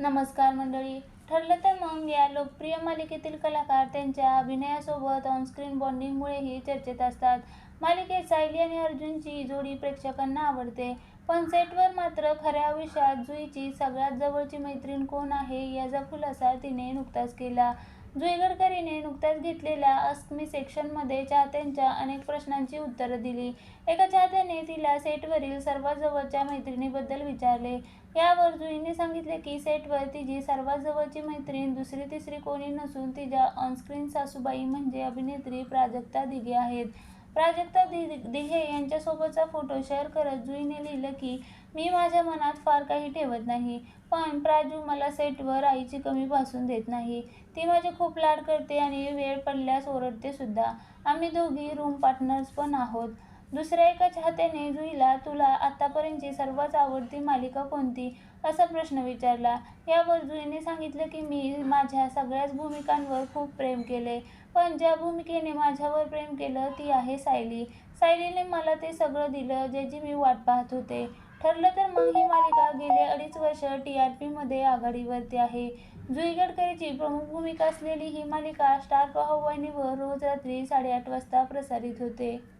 नमस्कार मंडळी. ठरलं तर मग या लोकप्रिय मालिकेतील कलाकार त्यांच्या अभिनयासोबत ऑनस्क्रीन बॉन्डिंगमुळेही चर्चेत असतात. मालिकेत सायली आणि अर्जुनची जोडी प्रेक्षकांना आवडते. पण सेटवर मात्र खऱ्या आयुष्यात जुईची सगळ्यात जवळची मैत्रीण कोण आहे याचा खुलासा तिने नुकताच केला. जुईगडकरीने नुकत्याच घेतलेल्या अस्क मी सेक्शनमध्ये चाहत्यांच्या अनेक प्रश्नांची उत्तरं दिली. एका चाहत्याने तिला सेटवरील सर्वात जवळच्या मैत्रिणीबद्दल विचारले. यावर जुईने सांगितले की सेटवर तिची सर्वात जवळची मैत्रीण दुसरी तिसरी कोणी नसून तिच्या ऑनस्क्रीन सासूबाई म्हणजे अभिनेत्री प्राजक्ता दिघे आहेत. प्राजक्ता दि दिघे यांच्यासोबतचा फोटो शेअर करत जुईने लिहिलं की मी माझ्या मनात फार काही ठेवत नाही पण प्राजू मला सेटवर आईची कमी भासून देत नाही. ती माझे खूप लाड करते आणि वेळ पडल्यास ओरडते सुद्धा आम्ही दोघी रूम पार्टनर्स पण आहोत. दुसऱ्या एका चाहत्याने जुईला तुला आतापर्यंतची सर्वात आवडती मालिका कोणती? असा प्रश्न विचारला. यावर जुईने सांगितलं की मी माझ्या सगळ्याच भूमिकांवर खूप प्रेम केले. पण ज्या भूमिकेने माझ्यावर प्रेम केलं ती आहे सायली. सायलीने मला ते सगळं दिलं ज्याची मी वाट पाहत होते. ठरलं तर मग ही मालिका गेले अडीच वर्ष टी आर पीमध्ये आघाडीवरती आहे. जुई गडकरीची प्रमुख भूमिका असलेली ही मालिका स्टार प्रवाहिनीवर रोज रात्री साडेआठ वाजता प्रसारित होते.